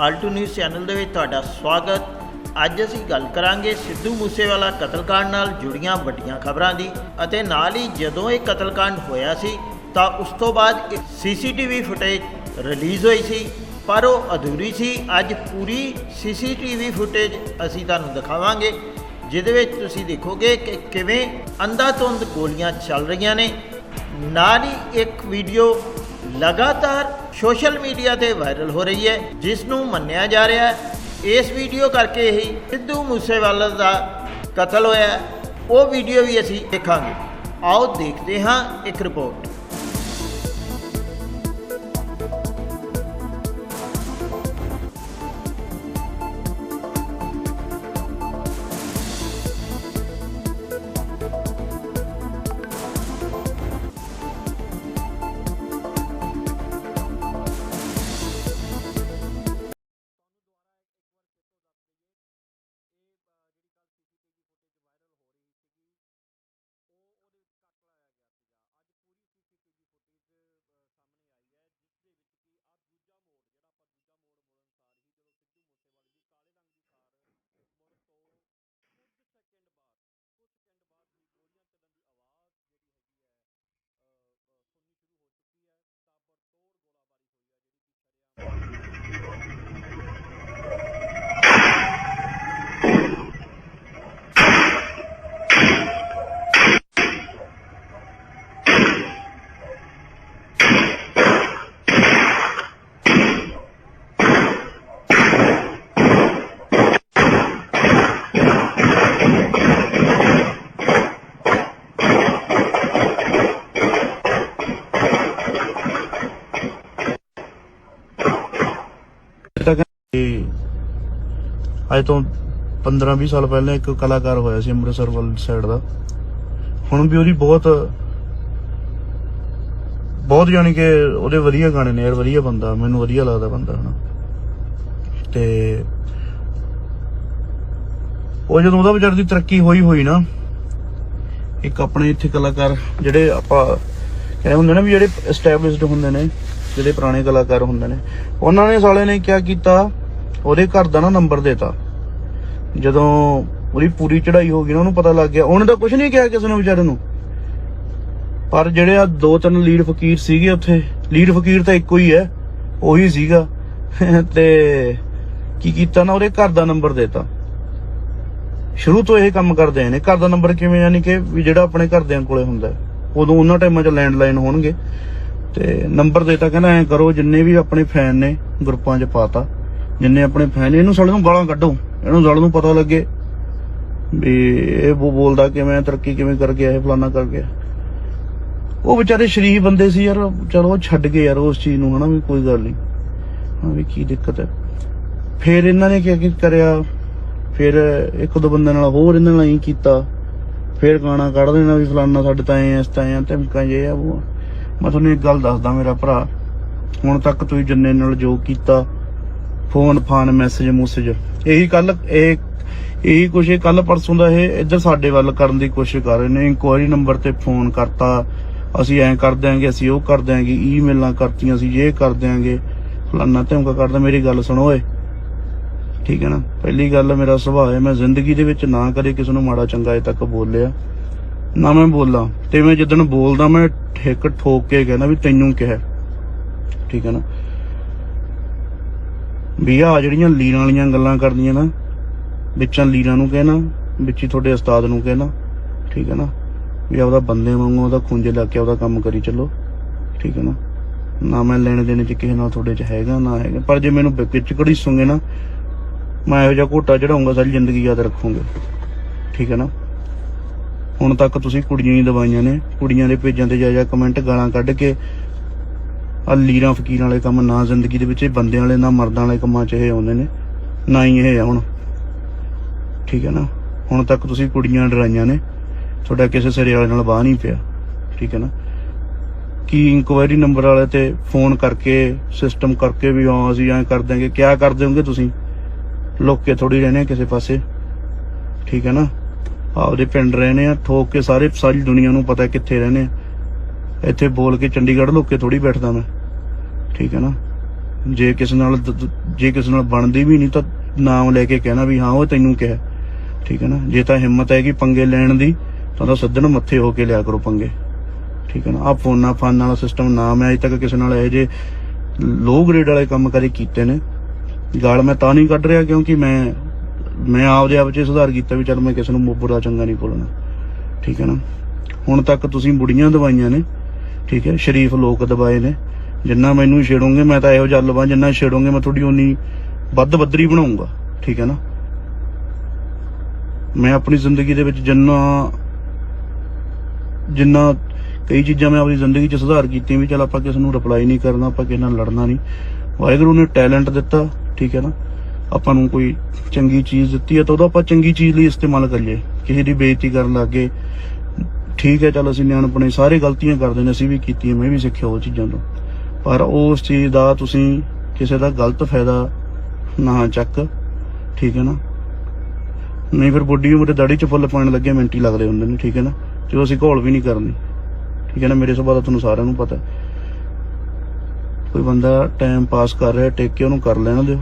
Alt news channel ਦੇ ਵਿੱਚ ਤੁਹਾਡਾ ਸਵਾਗਤ। ਅੱਜ ਅਸੀਂ ਗੱਲ ਕਰਾਂਗੇ ਸਿੱਧੂ ਮੂਸੇਵਾਲਾ ਕਤਲकांड ਨਾਲ ਜੁੜੀਆਂ ਵੱਡੀਆਂ ਖਬਰਾਂ ਦੀ ਅਤੇ ਨਾਲ ਹੀ ਜਦੋਂ ਇਹ ਕਤਲकांड ਹੋਇਆ ਸੀ ਤਾਂ ਉਸ ਤੋਂ ਬਾਅਦ ਇੱਕ ਸੀਸੀਟੀਵੀ ਫੁਟੇਜ ਰਿਲੀਜ਼ ਹੋਈ ਸੀ, ਪਰ ਉਹ ਅਧੂਰੀ ਸੀ। ਅੱਜ ਪੂਰੀ ਸੀਸੀਟੀਵੀ ਫੁਟੇਜ ਅਸੀਂ ਤੁਹਾਨੂੰ ਦਿਖਾਵਾਂਗੇ, ਜਿਹਦੇ ਵਿੱਚ ਤੁਸੀਂ ਦੇਖੋਗੇ ਕਿ ਕਿਵੇਂ ਅੰਧਾਤੁੰਦ ਗੋਲੀਆਂ ਚੱਲ ਰਹੀਆਂ ਨੇ। ਨਾਲ ਹੀ ਇੱਕ ਵੀਡੀਓ ਲਗਾਤਾਰ ਸੋਸ਼ਲ ਮੀਡੀਆ ਤੇ ਵਾਇਰਲ ਹੋ ਰਹੀ ਹੈ ਜਿਸ ਨੂੰ ਮੰਨਿਆ ਜਾ ਰਿਹਾ ਹੈ। ਇਸ ਵੀਡੀਓ ਕਰਕੇ ਹੀ ਸਿੱਧੂ ਮੂਸੇਵਾਲਾ ਦਾ ਕਤਲ ਹੋਇਆ ਉਹ ਵੀਡੀਓ ਵੀ ਅਸੀਂ ਦੇਖਾਂਗੇ। ਆਓ ਦੇਖਦੇ ਹਾਂ ਇੱਕ ਰਿਪੋਰਟ। ਅੱਜ ਤੋਂ 15-20 ਸਾਲ ਪਹਿਲਾਂ ਇੱਕ ਕਲਾਕਾਰ ਹੋਇਆ ਸੀ ਅੰਮ੍ਰਿਤਸਰ ਵੱਲ ਸਾਈਡ ਦਾ। ਹੁਣ ਵੀ ਉਹਦੀ ਬਹੁਤ ਬਹੁਤ ਯਾਨੀ ਕਿ ਉਹਦੇ ਵਧੀਆ ਗਾਣੇ ਨੇ ਯਾਰ, ਵਧੀਆ ਬੰਦਾ, ਮੈਨੂੰ ਵਧੀਆ ਲੱਗਦਾ ਬੰਦਾ, ਹਨਾ। ਤੇ ਉਹ ਜਦੋਂ ਉਹਦਾ ਵਿਚਾਰ ਦੀ ਤਰੱਕੀ ਹੋਈ ਹੋਈ ਨਾ, ਇੱਕ ਆਪਣੇ ਇੱਥੇ ਕਲਾਕਾਰ ਜਿਹੜੇ ਆਪਾਂ ਕਹਿੰਦੇ ਹੁੰਦੇ ਨੇ ਵੀ ਜਿਹੜੇ ਐਸਟੈਬਲਿਸ਼ਡ ਹੁੰਦੇ ਨੇ, ਜਿਹੜੇ ਪੁਰਾਣੇ ਕਲਾਕਾਰ ਹੁੰਦੇ ਨੇ, ਉਹਨਾਂ ਨੇ ਸਾਲੇ ਨੇ ਕੀ ਕੀਤਾ? ਉਹਦੇ ਘਰ ਦਾ ਨਾ ਨੰਬਰ ਦੇਤਾ। ਜਦੋਂ ਉਹਦੀ ਪੂਰੀ ਚੜਾਈ ਹੋ ਗਈ ਨਾ, ਉਹਨੂੰ ਪਤਾ ਲੱਗ ਗਿਆ। ਉਹਨੇ ਤਾਂ ਕੁਝ ਨਹੀਂ ਕਿਹਾ ਕਿਸੇ ਨੂੰ ਵਿਚਾਰੇ ਨੂੰ। ਪਰ ਜਿਹੜੇ ਆ ਦੋ ਤਿੰਨ ਲੀਡ ਫਕੀਰ ਸੀਗੇ ਉੱਥੇ, ਲੀਡ ਫਕੀਰ ਤਾਂ ਇੱਕੋ ਹੀ ਹੈ, ਉਹੀ ਸੀਗਾ। ਤੇ ਕੀ ਕੀਤਾ ਨਾ, ਉਹਦੇ ਘਰ ਦਾ ਨੰਬਰ ਦੇਤਾ। ਸ਼ੁਰੂ ਤੋਂ ਇਹ ਕੰਮ ਕਰਦੇ ਆਏ ਨੇ। ਘਰ ਦਾ ਨੰਬਰ ਕਿਵੇਂ ਯਾਨੀ ਕਿ ਵੀ ਜਿਹੜਾ ਆਪਣੇ ਘਰਦਿਆਂ ਕੋਲੇ ਹੁੰਦਾ ਉਦੋਂ ਉਹਨਾਂ ਟਾਈਮਾਂ 'ਚ ਲੈਂਡਲਾਈਨ ਹੋਣਗੇ। ਤੇ ਨੰਬਰ ਦੇਤਾ, ਕਹਿੰਦਾ ਐ ਕਰੋ, ਜਿੰਨੇ ਵੀ ਆਪਣੇ ਫੈਨ ਨੇ, ਗਰੁੱਪਾਂ 'ਚ ਪਾਤਾ। ਜਿੰਨੇ ਆਪਣੇ ਫੈਨ ਇਹਨੂੰ ਸਾਲੇ ਨੂੰ ਗਾਲਾਂ ਕੱਢੋ, ਇਹਨੂੰ ਸਾਲੇ ਨੂੰ ਪਤਾ ਲੱਗੇ ਵੀ ਇਹ ਬੋ- ਬੋਲਦਾ ਕਿਵੇਂ ਤਰੱਕੀ ਕਿਵੇਂ ਕਰ ਗਿਆ ਇਹ ਫਲਾਨਾ ਕਰ ਗਿਆ ਉਹ ਵਿਚਾਰੇ ਸ਼ਰੀਫ ਬੰਦੇ ਸੀ ਯਾਰ, ਚਲੋ ਛੱਡ ਗਏ ਯਾਰ ਉਸ ਚੀਜ਼ ਨੂੰ, ਹਨਾ ਵੀ ਕੋਈ ਗੱਲ ਨਹੀਂ ਹਾਂ ਵੀ ਕੀ ਦਿੱਕਤ ਹੈ। ਫਿਰ ਇਹਨਾਂ ਨੇ ਕੀ ਕੀ ਕਰਿਆ? ਫਿਰ ਇੱਕ ਦੋ ਬੰਦੇ ਨਾਲ ਹੋਰ ਇਹਨਾਂ ਨਾਲ ਹੀ ਕੀਤਾ। ਫਿਰ ਗਾਣਾ ਕੱਢ ਦੇਣਾ ਵੀ ਫਲਾਨਾ ਸਾਡੇ ਤਾਂ ਐ ਇਸ ਤਾਂ ਐ ਧਮਕਾਂ ਜੇ ਆ, ਉਹ ਮੈਂ ਤੁਹਾਨੂੰ ਇੱਕ ਗੱਲ ਦੱਸਦਾ ਮੇਰਾ ਭਰਾ, ਹੁਣ ਤੱਕ ਤੁਸੀਂ ਜੰਨੇ ਨਾਲ ਜੋ ਕੀਤਾ ਫੋਨ, ਫਾਨ ਮੈਸੇਜ ਮੂਸੇਜ ਇਹੀ ਕੱਲ ਇਹ, ਇਹੀ ਕੁਛ ਇਹ ਕੱਲ ਪਰਸੋਂ ਦਾ ਇਹ ਇੱਧਰ ਸਾਡੇ ਵੱਲ ਕਰਨ ਦੀ ਕੋਸ਼ਿਸ਼ ਕਰ ਰਹੇ ਨੇ। ਇਨਕੁਆਇਰੀ ਨੰਬਰ ਤੇ ਫੋਨ ਕਰਤਾ। ਅਸੀਂ ਐਂ ਕਰ ਦਿਆਂਗੇ, ਅਸੀਂ ਉਹ ਕਰ ਦਿਆਂਗੇ ਈਮੇਲਾਂ ਕਰਤੀਆਂ ਅਸੀਂ ਇਹ ਕਰ ਦਿਆਂਗੇ। ਫਲਾਨਾ ਧਮਕਾ ਕਰਦਾ, ਮੇਰੀ ਗੱਲ ਸੁਣੋ ਓਏ। ਠੀਕ ਹੈ ਨਾ? ਪਹਿਲੀ ਗੱਲ, ਮੇਰਾ ਸੁਭਾਅ ਹੈ, ਮੈਂ ਜ਼ਿੰਦਗੀ ਦੇ ਵਿੱਚ ਨਾ ਕਦੇ ਕਿਸੇ ਨੂੰ ਮਾੜਾ ਚੰਗਾ ਅਜੇ ਤੱਕ ਬੋਲਿਆ। ਨਾ ਮੈਂ ਬੋਲਾਂ, ਤੇ ਮੈਂ ਜਿੱਦਣ ਬੋਲਦਾ, ਮੈਂ ਠੇਕ ਠੋਕ ਕੇ ਕਹਿੰਦਾ ਵੀ ਤੈਨੂੰ ਕਿਹਾ। ਠੀਕ ਹੈ ਨਾ? ਵੀ ਆ ਜਿਹੜੀਆਂ ਲੀਰਾਂ ਵਾਲੀਆਂ ਗੱਲਾਂ ਕਰਦੀਆਂ ਨਾ, ਵਿੱਚਾਂ ਲੀਰਾਂ ਨੂੰ ਕਹਿਣਾ, ਵਿੱਚ ਹੀ ਤੁਹਾਡੇ ਉਸਤਾਦ ਨੂੰ ਕਹਿਣਾ, ਠੀਕ ਹੈ ਨਾ? ਵੀ ਆਪਦਾ ਬੰਦੇ ਵਾਂਗੂ ਉਹਦਾ ਖੁੰਝੇ ਲਾ ਕੇ ਉਹਦਾ ਕੰਮ ਕਰੀ ਚੱਲੋ, ਠੀਕ ਹੈ ਨਾ? ਨਾ ਮੈਂ ਲੈਣ ਦੇਣੇ ਚ ਕਿਸੇ ਨਾਲ ਤੁਹਾਡੇ ਚ ਹੈਗਾ, ਨਾ ਹੈਗਾ। ਪਰ ਜੇ ਮੈਨੂੰ ਵਿੱਚ ਕੜੀ ਸੁੰਗੇ ਨਾ, ਮੈਂ ਇਹੋ ਜਿਹਾ ਘੋਟਾ ਚੜਾਉਂਗਾ, ਸਾਰੀ ਜ਼ਿੰਦਗੀ ਯਾਦ ਰੱਖੂੰਗਾ, ਠੀਕ ਹੈ ਨਾ? ਹੁਣ ਤੱਕ ਤੁਸੀਂ ਕੁੜੀਆਂ ਹੀ ਦਵਾਈਆਂ ਨੇ, ਕੁੜੀਆਂ ਦੇ ਪੇਜਾਂ ਤੇ ਜਾ ਜਾ ਕਮੈਂਟ ਗਾਲਾਂ ਕੱਢ ਕੇ ਆ ਲੀਰਾਂ ਫਕੀਰਾਂ ਵਾਲੇ ਕੰਮ ਨਾ ਜ਼ਿੰਦਗੀ ਦੇ ਵਿੱਚ ਇਹ ਬੰਦਿਆਂ ਵਾਲੇ, ਨਾ ਮਰਦਾਂ ਵਾਲੇ ਕੰਮਾਂ 'ਚ ਇਹ ਆਉਂਦੇ ਨੇ। ਨਾ ਹੀ ਇਹ ਆ ਹੁਣ। ਠੀਕ ਹੈ ਨਾ? ਹੁਣ ਤੱਕ ਤੁਸੀਂ ਕੁੜੀਆਂ ਡਰਾਈਆਂ ਨੇ। ਤੁਹਾਡਾ ਕਿਸੇ ਸਿਰੇ ਵਾਲੇ ਨਾਲ ਬਾਹ ਨਹੀਂ ਪਿਆ। ਠੀਕ ਹੈ ਨਾ? ਕੀ ਇਨਕੁਆਇਰੀ ਨੰਬਰ ਵਾਲੇ ਤੇ ਫੋਨ ਕਰਕੇ ਸਿਸਟਮ ਕਰਕੇ ਵੀ ਹਾਂ, ਅਸੀਂ ਐਂ ਕਰ ਦਾਂਗੇ ਕਿਆ ਕਰ ਦਿਓਗੇ ਤੁਸੀਂ? ਲੋਕੇ ਥੋੜੀ ਰਹਿਣੇ ਕਿਸੇ ਪਾਸੇ। ਠੀਕ ਹੈ ਨਾ? ਆਪਦੇ ਪਿੰਡ ਰਹਿਣੇ ਆ, ਠੋਕ ਕੇ ਸਾਰੇ, ਸਾਰੀ ਦੁਨੀਆ ਨੂੰ ਪਤਾ ਕਿੱਥੇ ਰਹਿੰਦੇ ਆ। ਇੱਥੇ ਬੋਲ ਕੇ ਚੰਡੀਗੜ੍ਹ ਲੋਕੇ ਥੋੜੀ ਬੈਠਦਾ ਮੈਂ। ਠੀਕ ਹੈ ਨਾ? ਜੇ ਕਿਸੇ ਨਾਲ ਜੇ ਕਿਸੇ ਨਾਲ ਬਣਦੀ ਵੀ ਨਹੀਂ ਤਾਂ ਨਾਮ ਲੈ ਕੇ ਕਹਿਣਾ ਵੀ ਹਾਂ, ਉਹ ਤੈਨੂੰ ਕਿਹਾ। ਠੀਕ ਹੈ ਨਾ? ਜੇ ਤਾਂ ਹਿੰਮਤ ਹੈਗੀ ਪੰਗੇ ਲੈਣ ਦੀ, ਤਾਂ ਤਾਂ ਸੱਜਣ ਮੱਥੇ ਹੋ ਕੇ ਲਿਆ ਕਰੋ ਪੰਗੇ। ਠੀਕ ਹੈ ਨਾ? ਆ ਫੋਨਾ ਫਾਨ ਵਾਲਾ ਸਿਸਟਮ ਨਾ ਮੈਂ ਅਜੇ ਤੱਕ ਕਿਸੇ ਨਾਲ ਇਹ ਜੇ ਲੋ ਗ੍ਰੇਡ ਵਾਲੇ ਕੰਮ ਕਦੇ ਕੀਤੇ ਨੇ। ਗਾਲ ਮੈਂ ਤਾਂ ਨਹੀਂ ਕੱਢ ਰਿਹਾ ਕਿਉਂਕਿ ਮੈਂ ਮੈਂ ਆਪਦੇ ਆਪ 'ਚ ਸੁਧਾਰ ਕੀਤਾ ਵੀ ਚੱਲ ਮੈਂ ਕਿਸੇ ਨੂੰ ਬੁਰਾ ਚੰਗਾ ਨਹੀਂ ਬੋਲਣਾ। ਠੀਕ ਹੈ ਨਾ? ਹੁਣ ਤੱਕ ਤੁਸੀਂ ਬੁੜੀਆਂ ਦਵਾਈਆਂ ਨੇ। ਠੀਕ ਹੈ? ਸ਼ਰੀਫ ਲੋਕ ਦਵਾਏ ਨੇ। ਜਿੰਨਾ ਮੈਨੂੰ ਛੇੜੋਗੇ, ਮੈਂ ਤਾਂ ਇਹੋ ਜਿਹਾ ਲਵਾਂ ਜਿੰਨਾ ਛੇੜੋਗੇ ਮੈਂ ਤੁਹਾਡੀ ਉਨੀ ਵੱਧ ਬੱਦਰੀ ਬਣਾਉਂਗਾ, ਠੀਕ ਹੈ ਨਾ? ਮੈਂ ਆਪਣੀ ਜ਼ਿੰਦਗੀ ਦੇ ਵਿੱਚ ਜਿੰਨਾ ਜਿੰਨਾ ਕਈ ਚੀਜ਼ਾਂ ਮੈਂ ਆਪਣੀ ਜ਼ਿੰਦਗੀ 'ਚ ਸੁਧਾਰ ਕੀਤੀਆਂ ਵੀ ਚਲ ਆਪਾਂ ਕਿਸੇ ਨੂੰ ਰਿਪਲਾਈ ਨਹੀਂ ਕਰਨਾ, ਆਪਾਂ ਕਿਸੇ ਨਾਲ ਲੜਨਾ ਨਹੀਂ। ਵਾਹਿਗੁਰੂ ਨੇ ਟੈਲੈਂਟ ਦਿੱਤਾ, ਠੀਕ ਹੈ ਨਾ? ਆਪਾਂ ਨੂੰ ਕੋਈ ਚੰਗੀ ਚੀਜ਼ ਦਿੱਤੀ ਹੈ ਤਾਂ ਉਹਦਾ ਆਪਾਂ ਚੰਗੀ ਚੀਜ਼ ਲਈ ਇਸਤੇਮਾਲ ਕਰੀਏ ਕਿਸੇ ਦੀ ਬੇਇੱਜ਼ਤੀ ਕਰਨ ਲੱਗੇ ਠੀਕ ਹੈ, ਚਲ ਅਸੀਂ ਨਿਆਣਪਣੇ, ਸਾਰੇ ਗਲਤੀਆਂ ਕਰਦੇ ਨੇ, ਅਸੀਂ ਵੀ ਕੀਤੀਆਂ, ਮੈਂ ਵੀ ਸਿੱਖਿਆ ਉਹ ਚੀਜ਼ਾਂ ਤੋਂ। ਪਰ ਉਸ ਚੀਜ਼ ਦਾ ਤੁਸੀਂ ਕਿਸੇ ਦਾ ਗਲਤ ਫਾਇਦਾ ਨਾ ਚੱਕ, ਠੀਕ ਹੈ ਨਾ? ਨਹੀਂ ਫਿਰ ਬੁੱਢੀ ਉਮਰੇ ਦਾੜੀ 'ਚ ਫੁੱਲ ਪਾਉਣ ਲੱਗੇ, ਮਿੰਟੀ ਲੱਗਦੇ ਹੁੰਦੇ ਨੇ, ਠੀਕ ਹੈ ਨਾ? ਜੋ ਅਸੀਂ ਘੋਲ ਵੀ ਨਹੀਂ ਕਰਨੀ, ਠੀਕ ਹੈ ਨਾ? ਮੇਰੇ ਸੁਭਾਅ ਦਾ ਤੁਹਾਨੂੰ ਸਾਰਿਆਂ ਨੂੰ ਪਤਾ ਕੋਈ ਬੰਦਾ ਟਾਈਮ ਪਾਸ ਕਰ ਰਿਹਾ, ਟੇਕ ਕੇ ਉਹਨੂੰ ਕਰ ਲੈਣਾ ਦਿਓ।